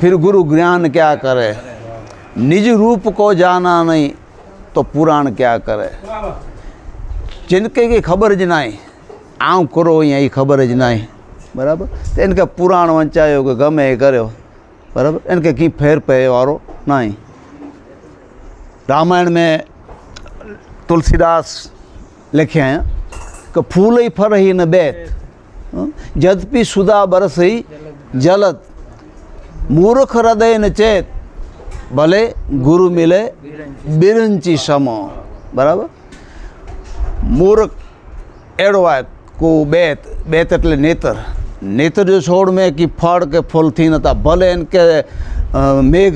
फिर गुरु ज्ञान क्या करे निज रूप को जाना नहीं तो पुराण क्या करे जिनके की खबर ज नाहे આમ કરો અહીંયા એ ખબર જ નહીં બરાબર તો એને કે પુરાણ વંચાયો કે ગમે એ કર્યો બરાબર એને કે કંઈ ફેર પે વાળો નહીં रामायण में तुलसीदास लिखे हैं कि फूल ही फर ही न बैत जदपि మూర్ఖ హృదయన చేత్ ભલે ગુરુ મિલે બિરંચી સમો બરાબર? મૂર્ખ એડવાત કુબેત બેત એટલે નેતર. નેતર જો છોડ મેં કે ફળ કે ફૂલથી નતા ભલે એમ કે મેઘ,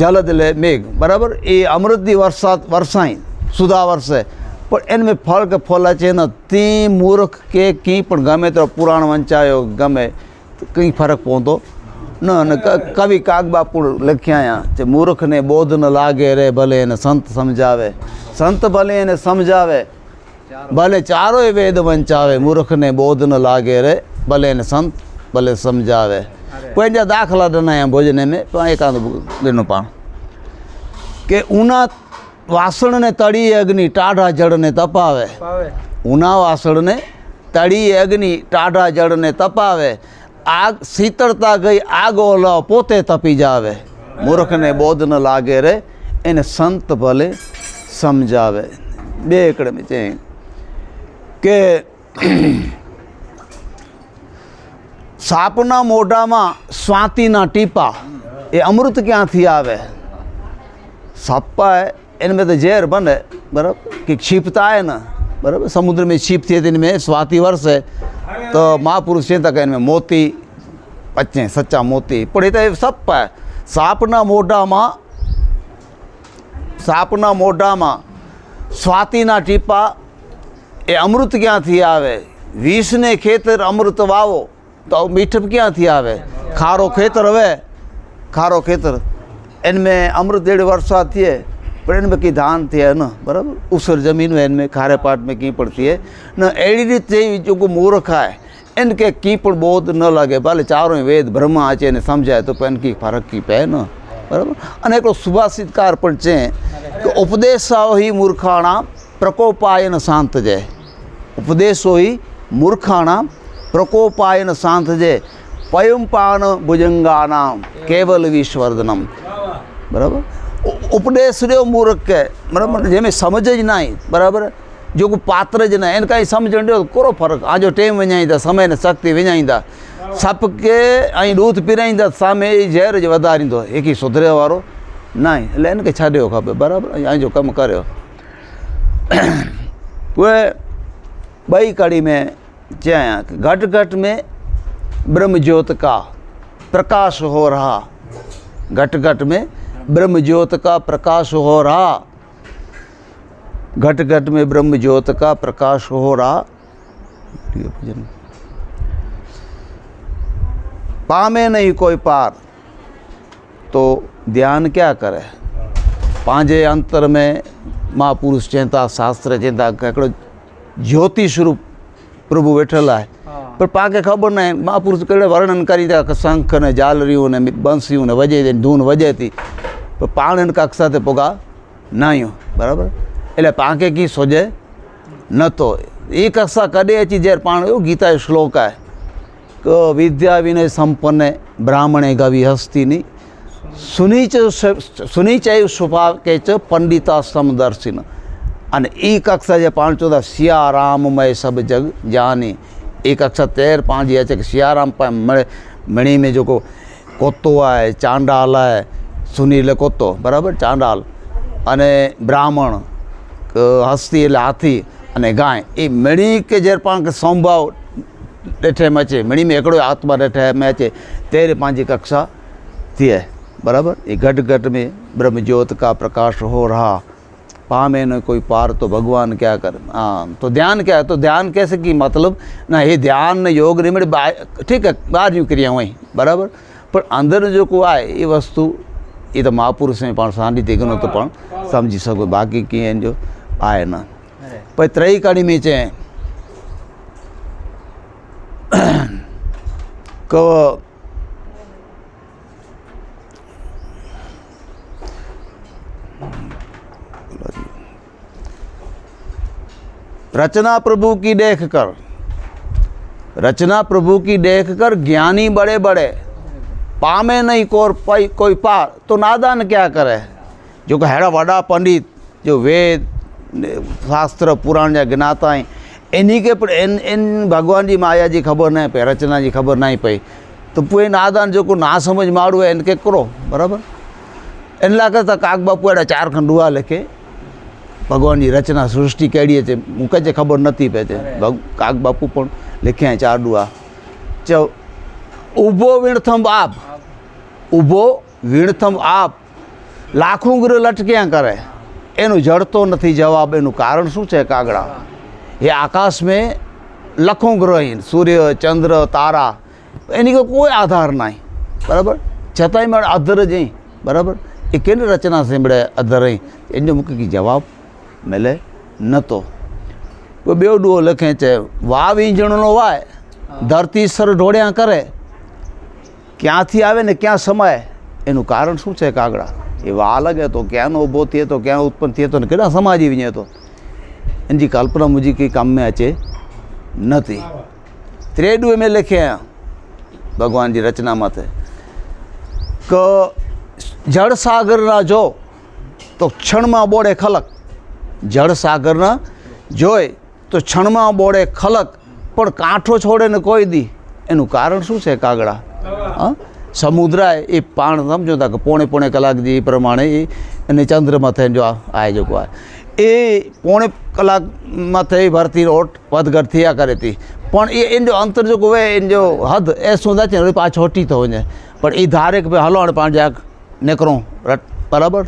જલદ એટલે મેઘ. બરાબર? એ અમૃતની વરસાદ, વરસાઈ, સુધા વરસે. પણ એને મેં ફળ કે ફોલા છે એના તે મૂર્ખ કે કંઈ પણ ગમે તો પુરાણ વંચાયો, ગમે કંઈ ફરક પહોંચતો ન અને કવિ કાગબાપુ લખ્યા જે મૂર્ખને બોધ ન લાગે રે ભલે એને સંત સમજાવે. સંત ભલે એને સમજાવે ભલે ચારોય વેદ વંચાવે મૂર્ખને બોધ ન લાગે રે ભલે એને સંત ભલે સમજાવે. કોઈ જા દાખલા દનાયા ભોજને મેં તો એકાદ લેનું પાણ. કે ઉના વાસણને તળી અગ્નિ ટાઢા જળને તપાવે. ઉના વાસણને તળી અગ્નિ ટાઢા જળને તપાવે. આગ શીતળતા ગઈ, આગ ઓલા પોતે તપી જાવે. મૂર્ખને બોધ ન લાગે રે, એને સંત ભલે સમજાવે. બે એકડે છે. કે સાપના મોઢામાં સ્વાતિના ટીપા, એ અમૃત ક્યાંથી આવે? સાપા એને મેં તો ઝેર બને, બરાબર? કે ક્ષિપતાય ને. बराबर समुद्र में छिप थी इनमें स्वाति वर्ष है तो महापुरुष चिंता का इनमें मोती बच्चे सच्चा मोती पर ये तो सप है સાપના મોઢામાં સાપના મોઢામાં સ્વાતિના ટીપા એ અમૃત ક્યાંથી આવે વિષને ખેતર અમૃત વાવો તો મીઠપ ક્યાંથી આવે ખારો ખેતર હવે ખારો ખેતર इनमें अमृत डेढ़ वर्षा थी है पर इनमें की धान थी है न बराबर उसर जमीन में इनमें खारे पाट में की पड़ती है न अड़ी रीते जो को मूर्ख है इनके की पण बोध न लगे भले चारों वेद ब्रह्मा अचे ने समझाए तो पण की फर्क की पे न બરાબર અને એકલો સુભાષિતકાર પણ છે કે ઉપદેશાઓ હિ મૂર્ખાણા પ્રકોપાયન શાંત જય ઉપદેશો હિ મૂર્ખાણા પ્રકોપાયન શાંત જય પયંપાન ભુજંગાનામ કેવલ વિશ્વર્ધનમ બરાબર ઉપદેશ્યો મૂર્ખ કહે બરાબર જેમે સમજ જ નહીં બરાબર જેको पात्र ज न आहिनि काई सम्झण ॾियो कहिड़ो फ़र्क़ु आज जो टेम विञाईंदा समय न शक्ति विञाईंदा सप खे ऐं ॾूध पीराईंदा साम्हूं ई ज़हर जे वधारींदो हिकु सुधरे वारो न आहे अलाए हिनखे छॾियो खपे बराबरि ऐं जो कमु करियो उहे ॿई कड़ी में चयां घटि घटि में ब्रह्म ज्योत का प्रकाश हो रहा घटि घटि में ब्रह्म ज्योत का प्रकाश हो रहा घट घट में ब्रह्म ज्योत का प्रकाश हो रहा ये भजन। पामे नहीं कोई पार तो ध्यान क्या करे पंहिंजे अंतर में महापुरुष चवनि था शास्त्र चवनि था कि हिकिड़ो ज्योति स्वरूप प्रभु वेठल आहे पर पाण खे ख़बर न आहे महापुरुष कहिड़े वर्णन करी था कि शंख ने પાણન કક્ષાતે પોગા નાયો, બરાબર? એટલે પાંકે કી સોજે નતો. એ કક્ષા કદે અચી જ્યારે પાણ એવું ગીતા શ્લોક આય કે વિદ્યા વિનય સંપન્ને બ્રાહ્મણે ગવી હસ્તીની. સુનિચ સુનિચય સુપા કે છે પંડિતાશ્રમ દર્શિન. અને એ કક્ષા જે પાંચ ચૌદા સિયારામમય સબ જગ જાની. એ કક્ષા તેર પાંચ જે છે કે સિયારામ પણ મળે મણી મેં જો કોતો આય ચાંડાલ આય સુની એટલે કોતો બરાબર ચાંડાલ અને બ્રાહ્મણ હસ્તી એટલે હાથી અને ગાય એ મણી કે જેરપાણ કે સંભાવ ડેઠે મચે મણી મેં એકડો હાથમાં ડેઠે મેચે તેર પાંજી કક્ષા थिए बराबरि घट घट में ब्रह्म ज्योत का प्रकाश हो रहा पा में न कोई पार तो भगवान क्या कर हाँ तो ध्यान क्या है तो ध्यान कैसे की मतलब ना हे ध्यान न योग निमिट ठीक है ॿाहिरियूं क्रियाऊं आहिनि बराबरि पर अंदरि जेको आहे इहा वस्तु એ त महापुरुष में पाण सानिध्य कोन थो पाण सम्झी सघूं बाक़ी कीअं हिन जो आहे न पर टई कड़ी में चयईं को रचना प्रभु की देख कर रचना प्रभु की देख कर ज्ञानी बड़े बड़े પામે નહીં કોર કોઈ પાર તો નાદાન ક્યાં કરે? જો કે હેડા વડા પંડિત જો વેદ શાસ્ત્ર પુરાણ જ્યાં જ્ઞાતા એની કે પણ એન એન ભગવાનજી માયાજી ખબર નહીં પે રચનાજી ખબર નહીં પઈ. તો પૂ નાદાન જો કોઈ ના સમજ માડું હોય એને કે કરો બરાબર? એટલા કરતાં કાક બાપુ એડા ચાર ખંડુઆ લખે. ભગવાનની રચના સૃષ્ટિ કેળીએ છે મૂકે છે ખબર નથી પે છે. કાક બાપુ પણ લખ્યા ચાર ડુઆ ચ ઊભો વીણથંભ આપ ઊભો વીણથમ આપ. લાખું ગ્રહ લટક્યા કરે? એનું જડતો નથી જવાબ, એનું કારણ શું છે કાગડા? એ આકાશ મેં લખો ગ્રહીન સૂર્ય, ચંદ્ર, તારા. એની કોઈ આધાર નહીં. બરાબર? છતાંય મારે અધર જ અહીં. બરાબર? એ કેની રચના સાંભળે અધર અહીં? એનો મૂકી જવાબ મળે નહોતો કોઈ બે ડુઓ લખે છે, વાવ ઈંજણનો વાય ધરતી સર ઢોળ્યા કરે. ક્યાંથી આવે ને ક્યાં સમાય? એનું કારણ શું છે કાગડા? એ વાલગ હતો, ક્યાંનો ઊભો થયે તો ક્યાં ઉત્પન્ન થયો હતો ને કેડા સમાજ એવી હતો? એની કલ્પના મુજબ કંઈ કામમાં અચે નથી. ત્રેડું એમ લખ્યા ભગવાનજી રચના માથે, કે જળસાગરના જો, તો ક્ષણમાં બોડે ખલક. જળસાગરના જોય, તો ક્ષણમાં બોડે ખલક. પણ કાંઠો છોડે ને કોઈ દી. એનું કારણ શું છે કાગડા? સમુદ્રાય એ પાણ સમજો તા કે પોણે પોણે કલાક જે પ્રમાણે એ અને ચંદ્રમાં થઈને જો આ જો આ. એ પોણે કલાકમાં થઈ ભરતી ઓટ વધઘટ થયા કરે હતી પણ એ એનો અંતર જો કોઈ એનો હદ, એ સુંદર છે ને પાછો હટી થયો ને. પણ એ ધારે કે ભાઈ હલો અને પાંચ જાક નીકળો રટ, બરાબર?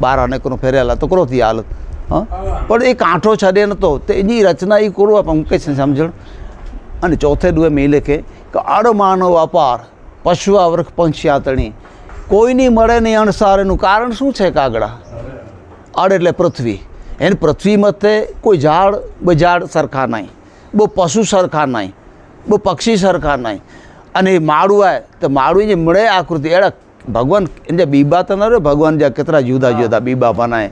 બારા નીકળો ફેરેલા, તો કરો થી હાલત હા? પણ એ કાંઠો છડે નતો. તો એની રચના એ કરવા પણ મૂકે છે સમજણ? અને ચોથે ડુએ મેં લખે કે આડો માનવ અપાર પશુ વૃક્ષ પંચ્યાતણી. કોઈની મળે નહીં અણસાર એનું કારણ શું છે કાગડા? આડ એટલે પૃથ્વી. એને પૃથ્વી મતે કોઈ ઝાડ બ ઝાડ સરખા નહીં. બહુ પશુ સરખા નહીં. બહુ પક્ષી સરખા નહીં. અને એ માળું આવે તો માળું જે મળે આકૃતિ. એડા ભગવાન એને બીબા તો ન રહે ભગવાન જ્યાં કેટલા જુદા જુદા બીબા બનાવે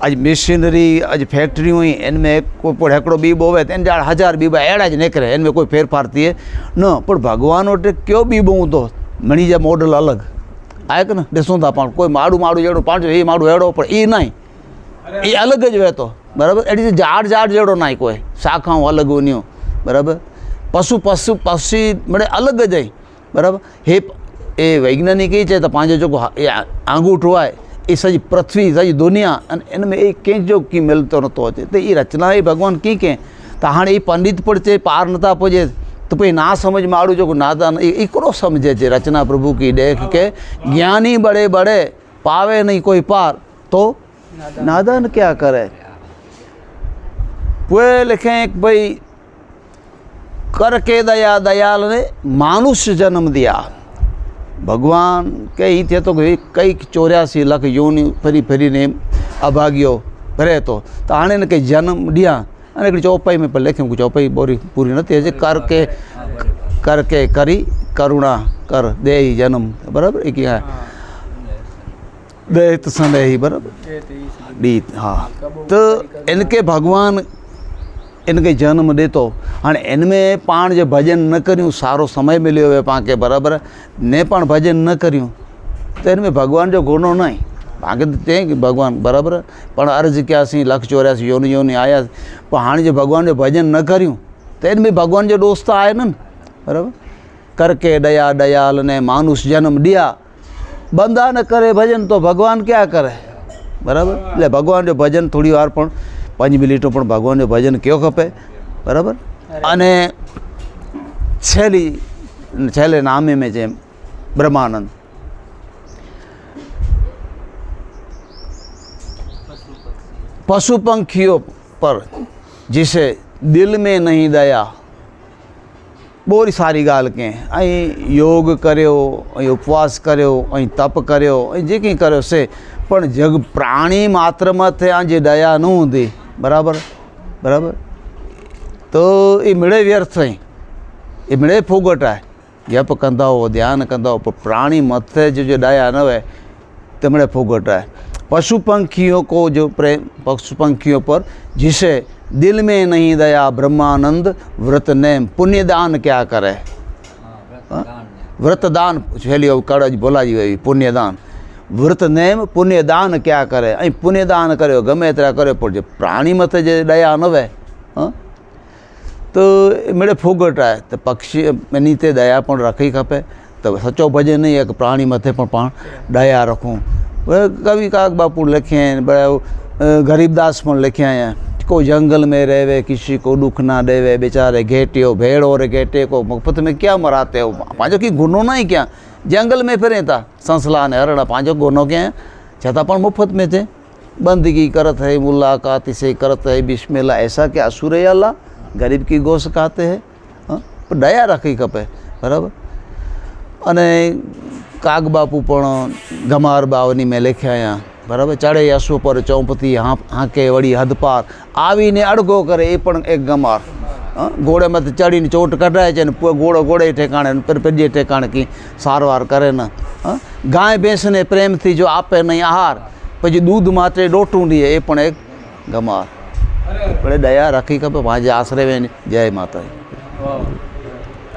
આજ મશીનરી આજ ફેક્ટરી હોય એનमें કોઈ પણ હેકડો બીબ તો એને જાણ હજાર બીબા એડા જ નીકળે એનमें કોઈ ફેરફાર થઈએ. ન પણ ભગવાન વટે કયો બીબો હું તો? મણી જાય મોડલ અલગ. આવે કે ને બેસું તા પણ કોઈ માડું માડું જેડું પાંચો એ માડું એડો પણ એ નહીં. એ અલગ જ વહેતો. બરાબર? એટલે ઝાડ ઝાડ જેડો નાય કોઈ. શાખાઓ અલગ ઉન્યો બરાબર? પશુ પશુ પક્ષી મળે અલગ જ બરાબર? હે એ વૈજ્ઞાનિક એ છે તો પાંચે જો આંગૂઠ હોય એ સજી પૃથ્વી, સજી દુનિયા અને એને મેં એ કંઈક જો કી મિલતો નહોતો છે તો એ રચના એ ભગવાન કી કે તો હાણે એ પંડિત પણ છે, પાર નતા પહોંચે તો પછી ના સમજમાં આવડું જો નાતા એ કરો સમજે છે રચના પ્રભુ કી દેખ કે, જ્ઞાની બળે બળે, પાવે નહીં કોઈ પાર. તો નાદાન ક્યાં કરે? પોએ લખે એક ભાઈ કરકે દયા દયાલને માનુષ જન્મ દિયા. ભગવાન કે એ તે તો કંઈક ચોર્યાસી લાખ યોની ફરી ફરીને અભાગ્યો ભરે તો. આણે કંઈ જન્મ ડિયા? અને એકડી ચોપાઈ મેં પણ લખ્યું કે ચોપાઈ બોરી પૂરી નથી હજી કર કે કર કે કરી કરુણા કર દે જન્મ. બરાબર? એ હા. દૈત સંદેહી બરાબર? દીત હા. તો એને કે ભગવાન એને કંઈ જન્મ દેતો. અને એને પણ જે ભજન ન કર્યું, સારો સમય મળ્યો હવે પાંકે, બરાબર? ને પણ ભજન ન કર્યું, તો એને ભગવાન જો ગુનો નહીં. પાંકે તે ભગવાન, બરાબર? પણ અર્જ ક્યાંસી લક્ષ ચોર્યાસી, યોની યોની આયા પણ હાણે જે ભગવાન જો ભજન ન કર્યું, તો એને ભગવાન જો દોસ્તા આવે ને, બરાબર? કરકે દયા, દયાલ ને માનુષ જન્મ દિયા. બંધા ન કરે ભજન તો ભગવાન ક્યાં કરે? બરાબર? એટલે ભગવાન જો ભજન થોડી વાર પણ પાંચ મિનિટો પણ ભગવાનનું ભજન કયો ખપે બરાબર અને છેલ્લી છેલ્લે નામે મેં જેમ બ્રહ્માનંદ पशु पंखियों पर जिसे दिल में नहीं दया બહુ સારી ગાલ કે અહીં યોગ કર્યો અહીં ઉપવાસ કર્યો અહીં તપ કર્યો અહીં જે કંઈ કર્યો છે પણ જગ પ્રાણી માત્રમાં ત્યાં જે દયા ન હતી બરાબર બરાબર તો એ મળે વ્યર્થ થઈ એ મળે ફોગટાય જપ કંદા હો ધ્યાન કંદા હો પણ પ્રાણી મથે जो जो दया न હોય તેમણે ફોગટાય पशु पंखियों को जो प्रेम पशु पंखियों पर जिसे दिल में नहीं दया ब्रह्मानंद व्रत नेम पुण्यदान क्या करे વ્રતદાન છેલ્લી કડજ બોલાજી ગઈ પુણ્યદાન વ્રત વૃતનેમ પુણ્યદાન ક્યાં કરે? અહીં પુણ્યદાન કર્યો, ગમે ત્યાં કર્યો, પણ જે પ્રાણી મથે જે દયા નવે તો મેળે ફોગટાય. તો પક્ષી એની તે દયા પણ રાખી ખપે. તો સચો ભજે નહીં, એક પ્રાણી મથે પણ પણ દયા રાખું. કવિ કાક બાપુ લખ્યા બધા ગરીબદાસ પણ લખ્યા અહીંયા. કો જંગલ મેં રહેવે, કિસી કો દુઃખ ના દેવે, બેચારે ઘેટ્યો, ભેળો રે ઘેટે કો મફત મેં ક્યાં મરાતે હો? પાંજો કી ગુનો નહીં ક્યાં? जंगल में फिरे था संसला ने हरणा पांचो गुनो क्या है छता पण मुफ्त में थे बंदगी करत है मुलाकात से करत है बिस्मिल्लाह ऐसा क्या असुर है अल्लाह गरीब की गोश खाते हैं हाँ પણ દયા રાખવી ખપે બરાબર અને કાગ બાપુ પણ ગમાર બાવની મેં લખ્યા અહીંયા બરાબર ચડે યશુ પર ચૌપતી હાંક હાંકે વળી હદ પાર આવીને અડગો કરે એ પણ એક ગમાર હં? ઘોડેમાંથી ચડીને ચોટ કઢાય છે ને ઘોડો ઘોડે ઠેકાણે પેજે ઠેકાણે કંઈ સારવાર કરે ને. ગાય ભેંસને પ્રેમથી જો આપે નહીં આહાર પછી દૂધ માત્ર ડોટું દે એ પણ એક ગમાર. આપણે દયા રાખી ખબર પાંજે આશરે વેની. જય વાહ.